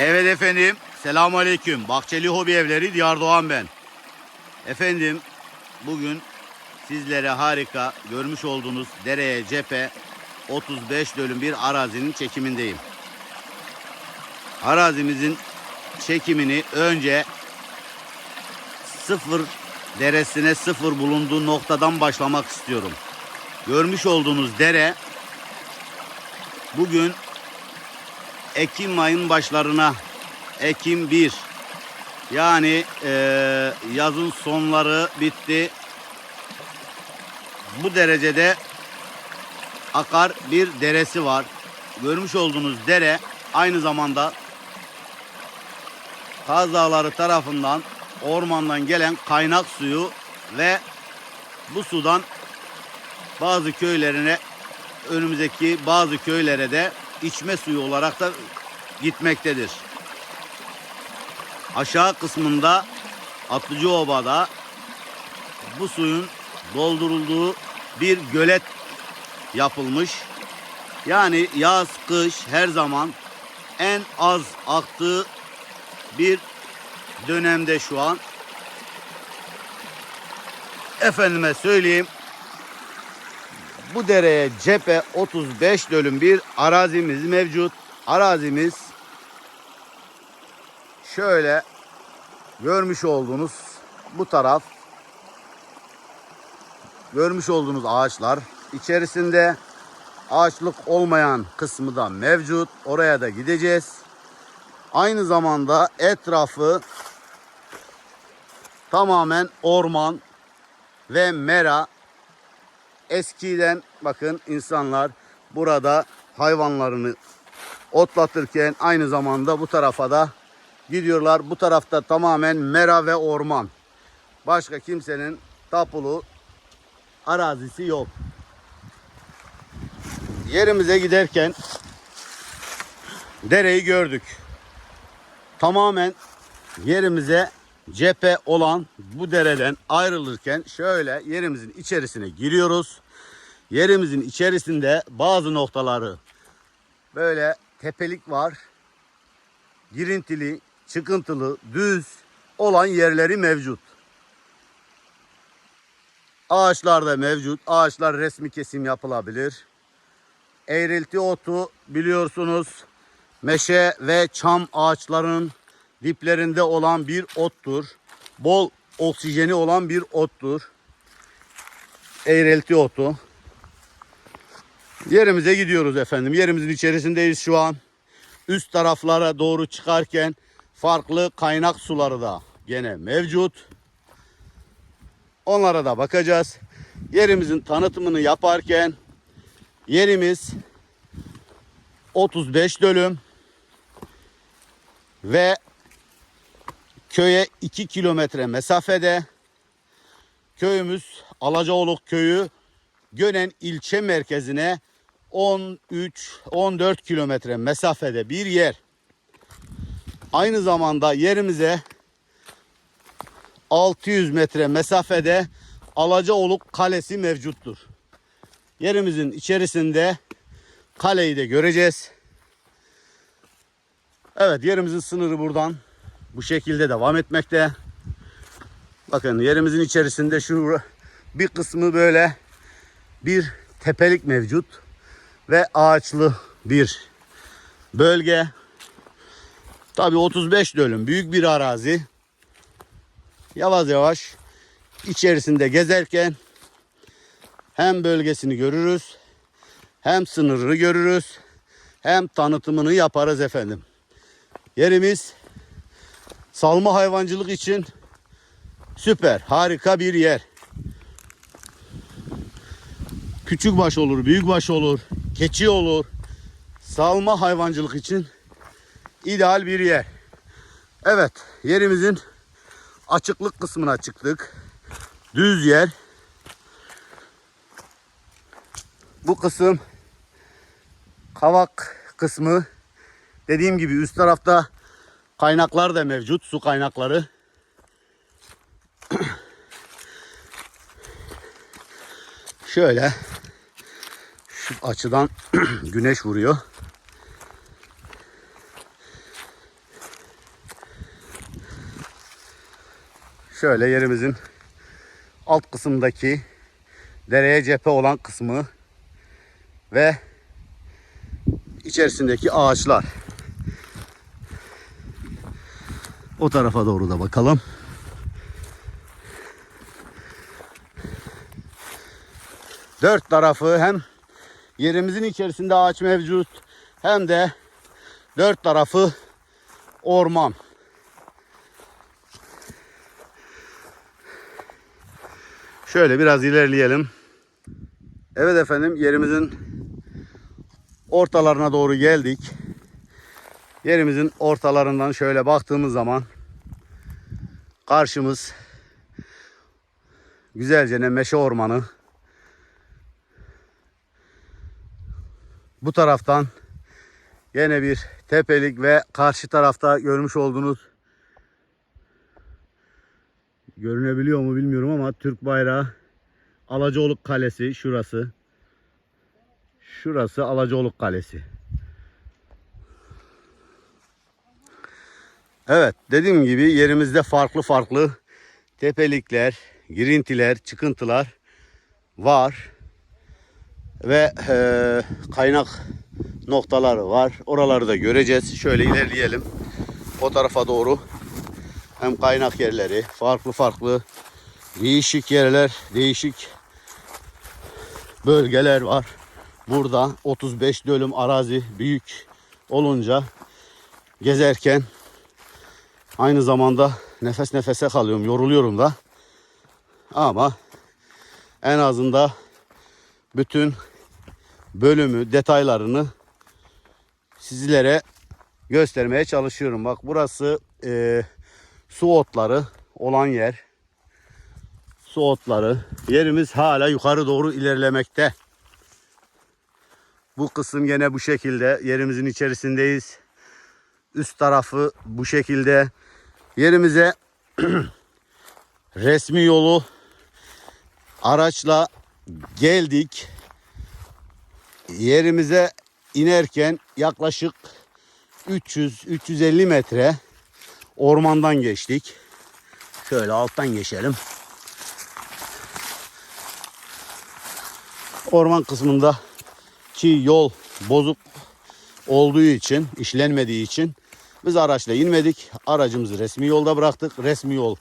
Evet efendim. Selamun Aleyküm. Bahçeli Hobi Evleri Diyar Doğan ben. Efendim bugün sizlere harika görmüş olduğunuz dereye cephe 35 dönüm bir arazinin çekimindeyim. Arazimizin çekimini önce sıfır deresine sıfır bulunduğu noktadan başlamak istiyorum. Görmüş olduğunuz dere bugün Ekim ayın başlarına Ekim 1 yani eee, yazın sonları bitti. Bu derecede akar bir deresi var. Görmüş olduğunuz dere aynı zamanda Kaz Dağları tarafından ormandan gelen kaynak suyu ve bu sudan bazı köylerine önümüzdeki bazı köylere de içme suyu olarak da gitmektedir. Aşağı kısmında Atlıcıoba'da bu suyun doldurulduğu bir gölet yapılmış. Yani yaz, kış her zaman en az aktığı bir dönemde şu an. Efendime söyleyeyim. Bu dereye cephe 35 dönüm bir arazimiz mevcut. Arazimiz şöyle görmüş olduğunuz bu taraf görmüş olduğunuz ağaçlar içerisinde ağaçlık olmayan kısmı da mevcut. Oraya da gideceğiz. Aynı zamanda etrafı tamamen orman ve mera. Eskiden bakın insanlar burada hayvanlarını otlatırken aynı zamanda bu tarafa da gidiyorlar. Bu tarafta tamamen mera ve orman. Başka kimsenin tapulu arazisi yok. Yerimize giderken dereyi gördük. Tamamen yerimize cephe olan bu dereden ayrılırken şöyle yerimizin içerisine giriyoruz. Yerimizin içerisinde bazı noktaları böyle tepelik var. Girintili, çıkıntılı, düz olan yerleri mevcut. Ağaçlar da mevcut. Ağaçlar resmi kesim yapılabilir. Eğrilti otu biliyorsunuz meşe ve çam ağaçlarının diplerinde olan bir ottur. Bol oksijeni olan bir ottur. Eğrilti otu. Yerimize gidiyoruz efendim. Yerimizin içerisindeyiz şu an. Üst taraflara doğru çıkarken farklı kaynak suları da gene mevcut. Onlara da bakacağız. Yerimizin tanıtımını yaparken yerimiz 35 dönüm ve köye 2 kilometre mesafede köyümüz Alacaoluk köyü Gönen ilçe merkezine 13-14 kilometre mesafede bir yer. Aynı zamanda yerimize 600 metre mesafede Alacaoluk Kalesi mevcuttur. Yerimizin içerisinde kaleyi de göreceğiz. Evet yerimizin sınırı buradan bu şekilde devam etmekte. Bakın yerimizin içerisinde şu bir kısmı böyle bir tepelik mevcut ve ağaçlı bir bölge. Tabi 35 dönüm büyük bir arazi. Yavaş yavaş içerisinde gezerken hem bölgesini görürüz hem sınırını görürüz hem tanıtımını yaparız efendim. Yerimiz salma hayvancılık için süper harika bir yer. Küçük baş olur, büyük baş olur, keçi olur. Salma hayvancılık için ideal bir yer. Evet, yerimizin açıklık kısmına çıktık. Düz yer. Bu kısım kavak kısmı. Dediğim gibi üst tarafta kaynaklar da mevcut, su kaynakları. Şöyle şu açıdan güneş vuruyor. Şöyle yerimizin alt kısımdaki dereye cephe olan kısmı ve içerisindeki ağaçlar. O tarafa doğru da bakalım. Dört tarafı hem yerimizin içerisinde ağaç mevcut hem de dört tarafı orman. Şöyle biraz ilerleyelim. Evet efendim yerimizin ortalarına doğru geldik. Yerimizin ortalarından şöyle baktığımız zaman karşımız güzelce ne meşe ormanı. Bu taraftan yine bir tepelik ve karşı tarafta görmüş olduğunuz görünebiliyor mu bilmiyorum ama Türk bayrağı Alacaoluk Kalesi şurası. Şurası Alacaoluk Kalesi. Evet dediğim gibi yerimizde farklı farklı tepelikler, girintiler, çıkıntılar var. Ve eee, kaynak noktaları var. Oraları da göreceğiz. Şöyle ilerleyelim. O tarafa doğru. Hem kaynak yerleri, farklı farklı değişik yerler, değişik bölgeler var. Burada 35 dönüm arazi büyük olunca gezerken aynı zamanda nefes nefese kalıyorum, yoruluyorum da. Ama en azında bütün bölümü, detaylarını sizlere göstermeye çalışıyorum. Bak burası eee, su otları olan yer. Su otları. Yerimiz hala yukarı doğru ilerlemekte. Bu kısım gene bu şekilde. Yerimizin içerisindeyiz. Üst tarafı bu şekilde. Yerimize resmi yolu araçla geldik. Yerimize inerken yaklaşık 300-350 metre ormandan geçtik. Şöyle alttan geçelim. Orman kısmında ki yol bozuk olduğu için, işlenmediği için biz araçla inmedik. Aracımızı resmi yolda bıraktık. Resmi yol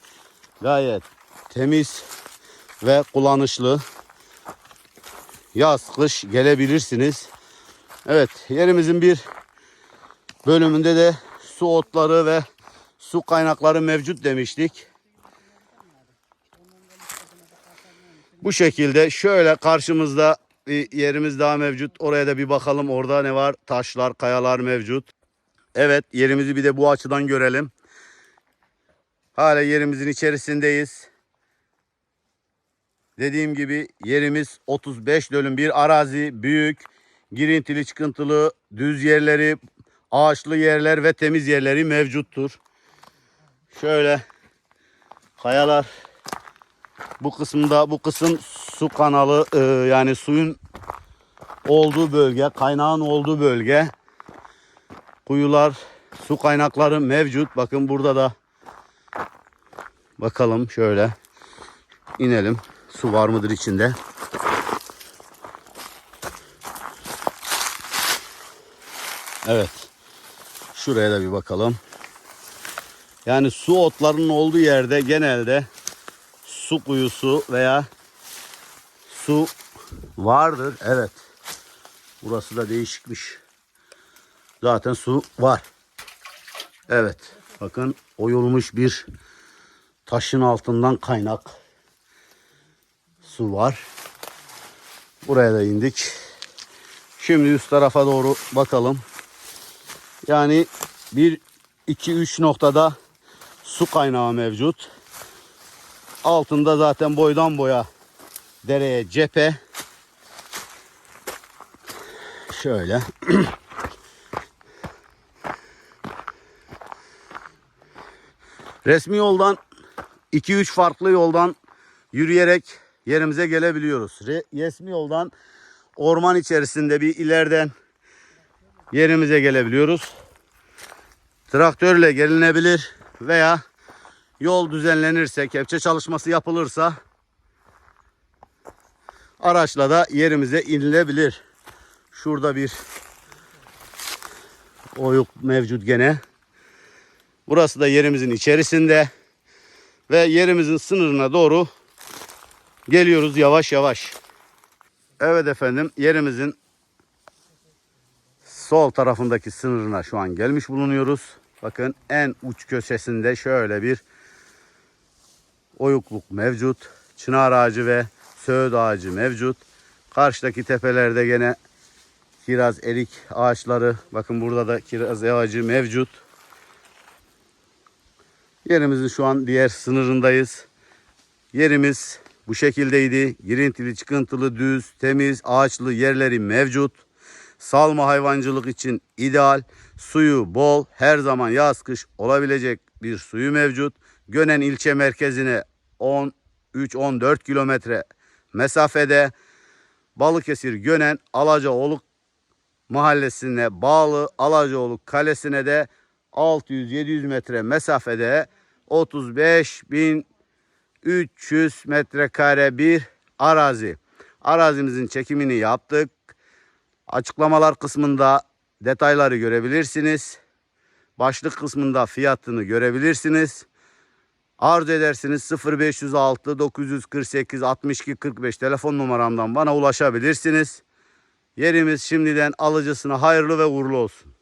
gayet temiz ve kullanışlı. Yaz, kış gelebilirsiniz. Evet, yerimizin bir bölümünde de su otları ve su kaynakları mevcut demiştik. Bu şekilde şöyle karşımızda bir yerimiz daha mevcut. Oraya da bir bakalım. Orada ne var? Taşlar, kayalar mevcut. Evet yerimizi bir de bu açıdan görelim. Hala yerimizin içerisindeyiz. Dediğim gibi yerimiz 35 dönüm bir arazi. Büyük, girintili, çıkıntılı, düz yerleri, ağaçlı yerler ve temiz yerleri mevcuttur. Şöyle kayalar bu kısımda bu kısım su kanalı e, yani suyun olduğu bölge, kaynağın olduğu bölge. Kuyular, su kaynakları mevcut. Bakın burada da bakalım şöyle inelim. Su var mıdır içinde? Evet. Şuraya da bir bakalım. Yani su otlarının olduğu yerde genelde su kuyusu veya su vardır. Evet. Burası da değişikmiş. Zaten su var. Evet. Bakın oyulmuş bir taşın altından kaynak su var. Buraya da indik. Şimdi üst tarafa doğru bakalım. Yani bir iki üç noktada su kaynağı mevcut. Altında zaten boydan boya dereye cephe. Şöyle. Resmi yoldan 2-3 farklı yoldan yürüyerek yerimize gelebiliyoruz. Re- resmi yoldan orman içerisinde bir ileriden yerimize gelebiliyoruz. Traktörle gelinebilir veya yol düzenlenirse, kepçe çalışması yapılırsa araçla da yerimize inilebilir. Şurada bir oyuk mevcut gene. Burası da yerimizin içerisinde ve yerimizin sınırına doğru geliyoruz yavaş yavaş. Evet efendim yerimizin sol tarafındaki sınırına şu an gelmiş bulunuyoruz. Bakın en uç köşesinde şöyle bir oyukluk mevcut. Çınar ağacı ve söğüt ağacı mevcut. Karşıdaki tepelerde gene kiraz, erik ağaçları. Bakın burada da kiraz ağacı mevcut. Yerimizin şu an diğer sınırındayız. Yerimiz bu şekildeydi. Girintili, çıkıntılı, düz, temiz, ağaçlı yerleri mevcut. Salma hayvancılık için ideal. Suyu bol, her zaman yaz kış olabilecek bir suyu mevcut. Gönen ilçe merkezine 13-14 kilometre mesafede. Balıkesir Gönen Alacaoluk mahallesine bağlı Alacaoluk kalesine de 600-700 metre mesafede 35.300 metrekare bir arazi. Arazimizin çekimini yaptık. Açıklamalar kısmında detayları görebilirsiniz. Başlık kısmında fiyatını görebilirsiniz. Arzu edersiniz 0506 948 62 45 telefon numaramdan bana ulaşabilirsiniz. Yerimiz şimdiden alıcısına hayırlı ve uğurlu olsun.